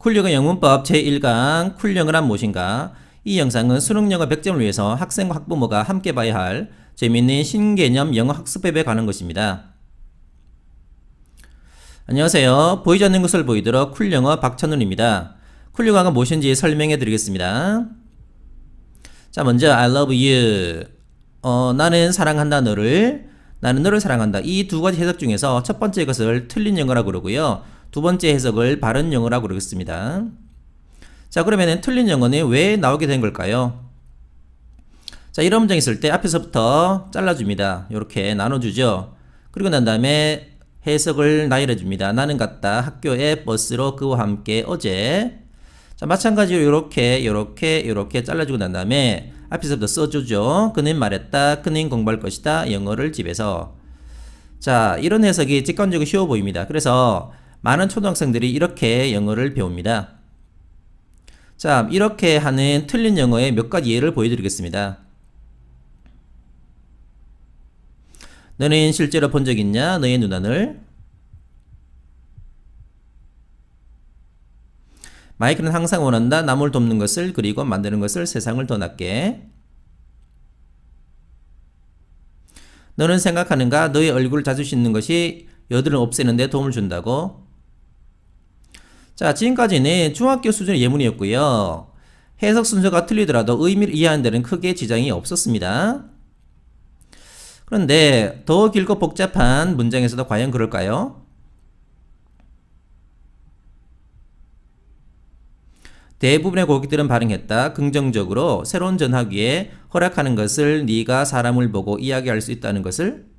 쿨영어 영문법 제1강 쿨영어란 무엇인가? 이 영상은 수능 영어 100점을 위해서 학생과 학부모가 함께 봐야 할 재미있는 신개념 영어 학습법에 관한 것입니다. 안녕하세요. 보이지 않는 것을 보이도록 쿨 영어 박찬훈입니다. 쿨 영어가 무엇인지 설명해 드리겠습니다. 자, 먼저 I love you. 어, 나는 사랑한다 너를. 나는 너를 사랑한다. 이 두 가지 해석 중에서 첫 번째 것을 틀린 영어라고 그러고요. 두 번째 해석을 바른 영어라고 그러겠습니다. 자, 그러면 틀린 영어는 왜 나오게 된 걸까요? 자, 이런 문장 있을 때 앞에서부터 잘라줍니다. 이렇게 나눠주죠. 그리고 난 다음에 해석을 나열해 줍니다. 나는 갔다 학교에 버스로 그와 함께 어제. 자, 마찬가지로 이렇게 이렇게 이렇게 잘라주고 난 다음에 앞에서부터 써주죠. 그는 말했다. 그는 공부할 것이다. 영어를 집에서. 자, 이런 해석이 직관적으로 쉬워 보입니다. 그래서 많은 초등학생들이 이렇게 영어를 배웁니다. 자, 이렇게 하는 틀린 영어의 몇 가지 예를 보여드리겠습니다. 너는 실제로 본 적 있냐? 너의 누나를? 마이크는 항상 원한다. 남을 돕는 것을 그리고 만드는 것을 세상을 더 낫게. 너는 생각하는가? 너의 얼굴을 자주 씻는 것이 여드름 없애는데 도움을 준다고? 자, 지금까지는 중학교 수준의 예문이었고요. 해석 순서가 틀리더라도 의미를 이해하는 데는 크게 지장이 없었습니다. 그런데 더 길고 복잡한 문장에서도 과연 그럴까요? 대부분의 고객들은 반응했다. 긍정적으로 새로운 전화기에 허락하는 것을 네가 사람을 보고 이야기할 수 있다는 것을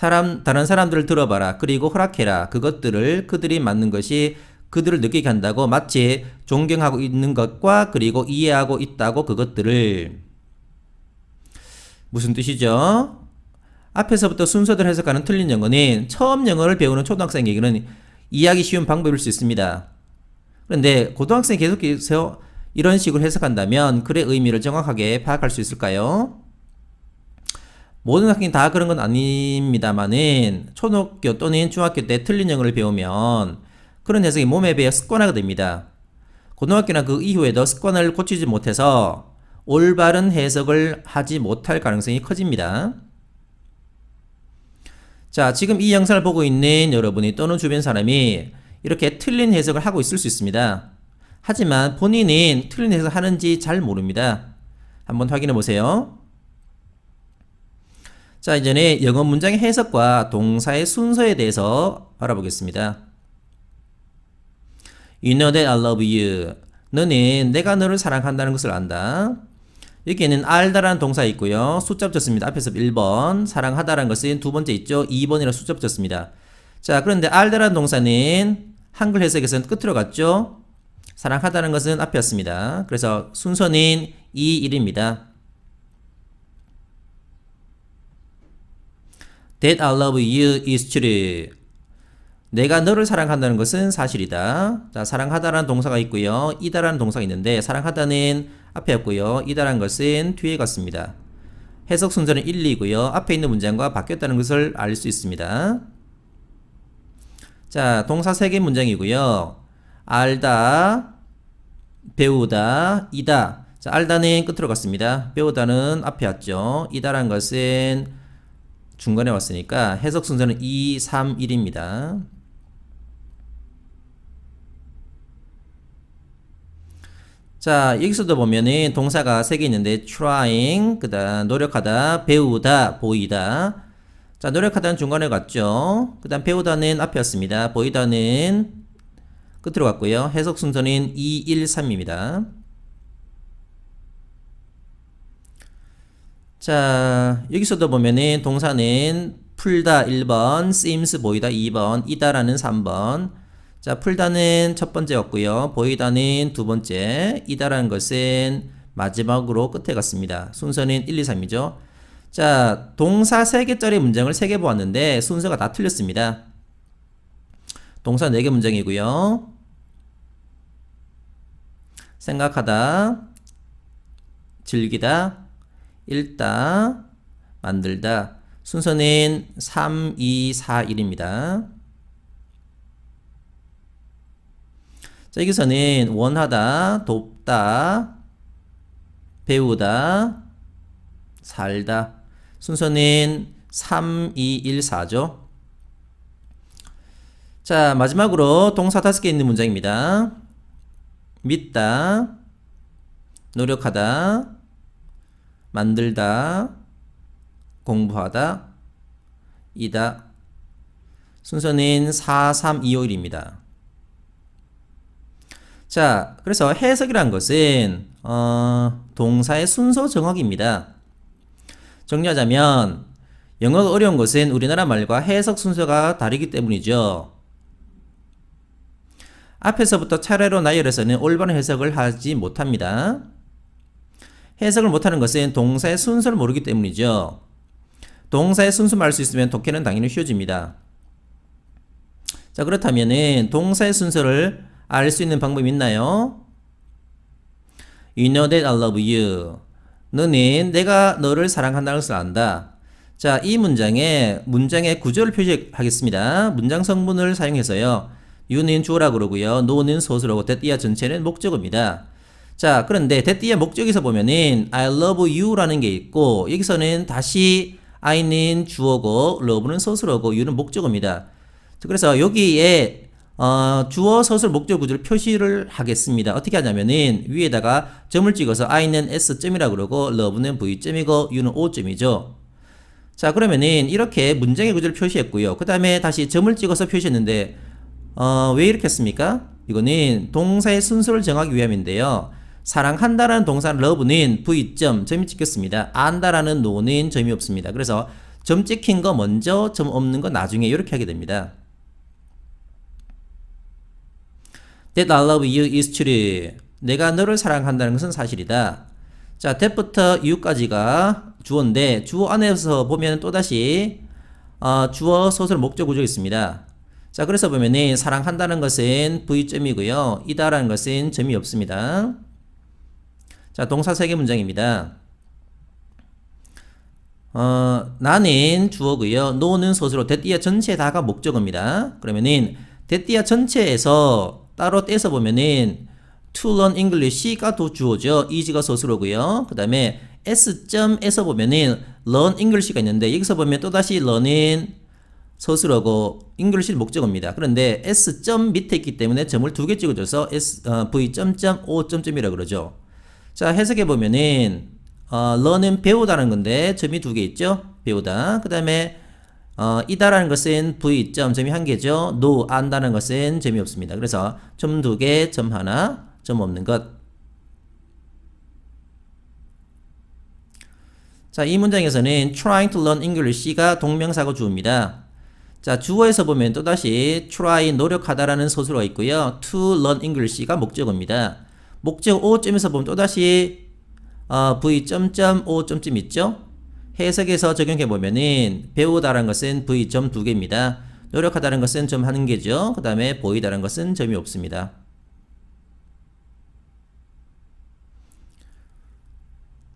사람 다른 사람들을 들어봐라. 그리고 허락해라. 그것들을 그들이 맞는 것이 그들을 느끼게 한다고 마치 존경하고 있는 것과 그리고 이해하고 있다고 그것들을 무슨 뜻이죠? 앞에서부터 순서대로 해석하는 틀린 영어는 처음 영어를 배우는 초등학생에게는 이해하기 쉬운 방법일 수 있습니다. 그런데 고등학생이 계속해서 이런 식으로 해석한다면 글의 의미를 정확하게 파악할 수 있을까요? 모든 학생이 다 그런 건 아닙니다만은 초등학교 또는 중학교 때 틀린 영어를 배우면 그런 해석이 몸에 배어 습관화가 됩니다. 고등학교나 그 이후에도 습관을 고치지 못해서 올바른 해석을 하지 못할 가능성이 커집니다. 자, 지금 이 영상을 보고 있는 여러분이 또는 주변 사람이 이렇게 틀린 해석을 하고 있을 수 있습니다. 하지만 본인은 틀린 해석을 하는지 잘 모릅니다. 한번 확인해 보세요. 자, 이제는 영어 문장의 해석과 동사의 순서에 대해서 알아보겠습니다. You know that I love you. 너는 내가 너를 사랑한다는 것을 안다. 여기에는 알다라는 동사 있고요. 숫자 붙였습니다. 앞에서 1번, 사랑하다라는 것은 두 번째 있죠. 2번이라 숫자 붙였습니다. 자, 그런데 알다라는 동사는 한글 해석에서는 끝으로 갔죠. 사랑하다는 것은 앞이었습니다. 그래서 순서는 2, 1입니다. That I love you is true. 내가 너를 사랑한다는 것은 사실이다. 자, 사랑하다라는 동사가 있고요. 이다라는 동사가 있는데 사랑하다는 앞에였고요. 이다라는 것은 뒤에 갔습니다. 해석 순서는 1, 2고요. 앞에 있는 문장과 바뀌었다는 것을 알 수 있습니다. 자, 동사 3개 문장이고요. 알다, 배우다, 이다. 자, 알다는 끝으로 갔습니다. 배우다는 앞에 왔죠. 이다라는 것은 중간에 왔으니까 해석 순서는 2, 3, 1입니다. 자, 여기서도 보면은 동사가 세 개 있는데 trying, 그다음 노력하다, 배우다, 보이다. 자, 노력하다는 중간에 갔죠. 그다음 배우다는 앞이었습니다. 보이다는 끝으로 갔고요. 해석 순서는 2, 1, 3입니다. 자, 여기서도 보면은 동사는 풀다 1번, seems 보이다 2번, 이다라는 3번. 자, 풀다는 첫 번째였고요. 보이다는 두 번째, 이다라는 것은 마지막으로 끝에 갔습니다. 순서는 1, 2, 3이죠. 자, 동사 3개짜리 문장을 3개 보았는데 순서가 다 틀렸습니다. 동사 4개 문장이고요. 생각하다, 즐기다, 읽다, 만들다. 순서는 3, 2, 4, 1입니다. 자, 여기서는 원하다, 돕다, 배우다, 살다. 순서는 3, 2, 1, 4죠. 자, 마지막으로 동사 다섯 개 있는 문장입니다. 믿다, 노력하다, 만들다, 공부하다, 이다. 순서는 4, 3, 2, 5일입니다. 자, 그래서 해석이란 것은 어, 동사의 순서 정확입니다. 정리하자면 영어가 어려운 것은 우리나라 말과 해석 순서가 다르기 때문이죠. 앞에서부터 차례로 나열해서는 올바른 해석을 하지 못합니다. 해석을 못하는 것은 동사의 순서를 모르기 때문이죠. 동사의 순서만 알 수 있으면 독해는 당연히 쉬워집니다. 자, 그렇다면은 동사의 순서를 알 수 있는 방법이 있나요? You know that I love you. 너는 내가 너를 사랑한다는 것을 안다. 자, 이 문장에 문장의 구조를 표시하겠습니다. 문장 성분을 사용해서요. you는 주어라 그러고요. no는 소수라고 대띠아 전체는 목적어입니다. 자, 그런데 대띠아 목적에서 보면은 I love you라는 게 있고 여기서는 다시 I는 주어고 love는 소수라고 you는 목적어입니다. 그래서 여기에 어, 주어 서술 목적 구조를 표시를 하겠습니다. 어떻게 하냐면은 위에다가 점을 찍어서 I는 S점이라 그러고 love는 V점이고 you는 O점이죠. 자 그러면은 이렇게 문장의 구조를 표시했고요. 그 다음에 다시 점을 찍어서 표시했는데 어, 왜 이렇게 했습니까? 이거는 동사의 순서를 정하기 위함인데요. 사랑한다라는 동사 love는 V점 점이 찍혔습니다. 안다라는 no는 점이 없습니다. 그래서 점 찍힌 거 먼저 점 없는 거 나중에 이렇게 하게 됩니다. That I love you is true. 내가 너를 사랑한다는 것은 사실이다. 자, that부터 you까지가 주어인데 주어 안에서 보면 또다시 어, 주어 소설 목적 구조 있습니다. 자, 그래서 보면은 사랑한다는 것은 V점이고요. 이다라는 것은 점이 없습니다. 자, 동사 세 개 문장입니다. 어, 나는 주어고요. no는 소수로 대띠아 전체 다가 목적어입니다. 그러면은 대띠아 전체에서 따로 떼서 보면은 to learn English가 또 주어죠. is가 소수로고요. 그 다음에 s.에서 보면은 learn English가 있는데 여기서 보면 또다시 learn은 소수로고 English는 목적어입니다. 그런데 s. 밑에 있기 때문에 점을 두 개 찍어줘서 s, 어, v.5.이라 그러죠. 자 해석해 보면은 어, learn은 배우다는 건데 점이 두 개 있죠. 배우다. 그 다음에 어, 이다라는 것은 v 점 점이 한 개죠. no 안다는 것은 점이 없습니다. 그래서 점 두 개, 점 하나, 점 없는 것. 자, 이 문장에서는 trying to learn English가 동명사고 주어입니다. 자, 주어에서 보면 또다시 try 노력하다라는 소수가 있고요. to learn English가 목적어입니다. 목적 5점에서 보면 또다시 어, v 점점 5점점 있죠? 해석에서 적용해 보면은 배우다라는 것은 v 점 두 개입니다. 노력하다는 것은 점 한 개죠. 그 다음에 보이다라는 것은 점이 없습니다.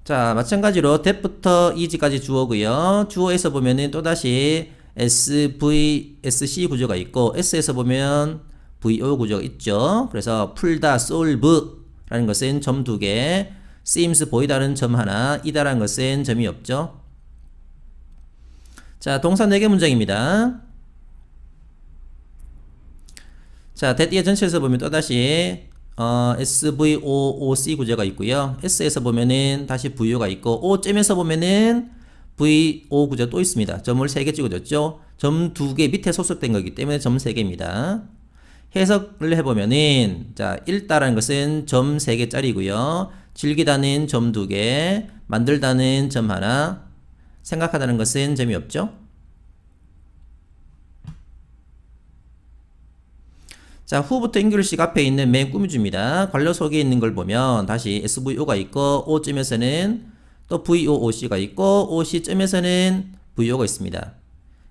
자, 마찬가지로 that부터 is까지 주어고요. 주어에서 보면은 또다시 SV, SC 구조가 있고 S에서 보면 VO 구조가 있죠. 그래서 풀다, solve 라는 것은 점 두 개, seems 보이다는 점 하나, 이다라는 것은 점이 없죠. 자, 동사 4개 문장입니다. 자, 대띠의 전체에서 보면 또다시 어, SVOOC 구조가 있고요. S에서 보면은 다시 VO가 있고 O점에서 보면은 VO 구조 또 있습니다. 점을 3개 찍어줬죠. 점 2개 밑에 소속된 거기 때문에 점 3개입니다. 해석을 해보면은 자, 읽다라는 것은 점 3개짜리고요. 즐기다는 점 2개, 만들다는 점 하나, 생각하다는 것은 점이 없죠. 자, 후부터 잉글리시 앞에 있는 맨 꾸며줍니다. 관료 속에 있는 걸 보면 다시 SVO가 있고 O점에서는 또 VOOC가 있고 OC점에서는 VO가 있습니다.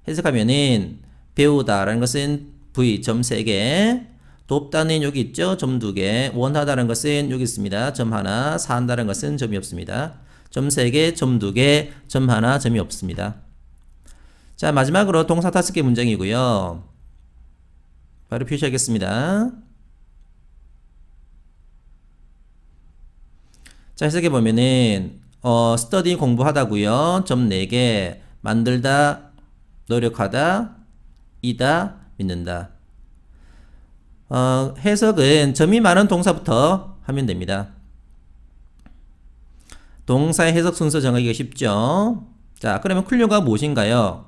해석하면은 배우다라는 것은 V 점 3개 돕다는 여기 있죠. 점 2개 원하다는 것은 여기 있습니다. 점 하나 산다는 것은 점이 없습니다. 점 3개, 점 2개, 점 하나, 점이 없습니다. 자, 마지막으로 동사 다섯 개 문장이고요. 바로 표시하겠습니다. 자, 해석해 보면은 어, study 공부하다고요. 점 4개. 만들다, 노력하다, 이다, 믿는다. 어, 해석은 점이 많은 동사부터 하면 됩니다. 동사의 해석 순서 정하기가 쉽죠. 자, 그러면 쿨령가 무엇인가요?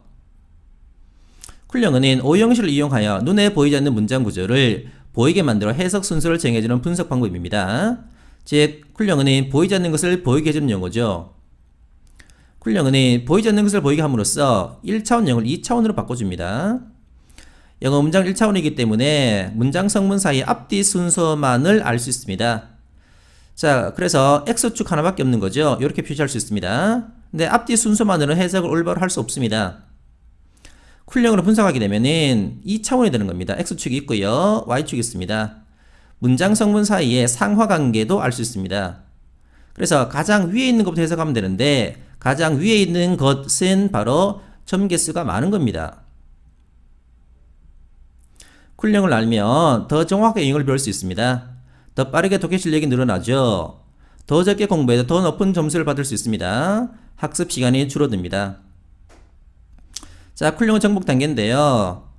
쿨령은 오형식을 이용하여 눈에 보이지 않는 문장 구조를 보이게 만들어 해석 순서를 정해주는 분석 방법입니다. 즉, 쿨령은 보이지 않는 것을 보이게 해주는 용어죠. 쿨령은 보이지 않는 것을 보이게 함으로써 1차원형을 2차원으로 바꿔줍니다. 영어 문장 1차원이기 때문에 문장 성문 사이 앞뒤 순서만을 알 수 있습니다. 자, 그래서 X축 하나밖에 없는 거죠. 이렇게 표시할 수 있습니다. 근데 앞뒤 순서만으로는 해석을 올바로 할 수 없습니다. 쿨령으로 분석하게 되면은 2차원이 되는 겁니다. X축이 있고요. Y축이 있습니다. 문장 성문 사이의 상하 관계도 알 수 있습니다. 그래서 가장 위에 있는 것부터 해석하면 되는데 가장 위에 있는 것은 바로 점 개수가 많은 겁니다. 쿨령을 알면 더 정확하게 영어를 배울 수 있습니다. 더 빠르게 독해 실력이 늘어나죠. 더 적게 공부해도 더 높은 점수를 받을 수 있습니다. 학습 시간이 줄어듭니다. 자, 쿨령 정복 단계인데요.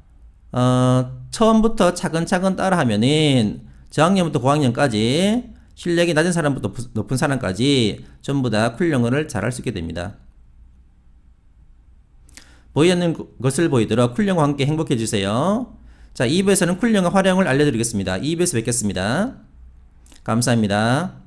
어, 처음부터 차근차근 따라하면은 저학년부터 고학년까지 실력이 낮은 사람부터 높- 높은 사람까지 전부 다 쿨령어를 잘할 수 있게 됩니다. 보이지 않는 것을 보이도록 쿨령과 함께 행복해 주세요. 자, 2부에서는 쿨령어 활용을 알려드리겠습니다. 2부에서 뵙겠습니다. 감사합니다.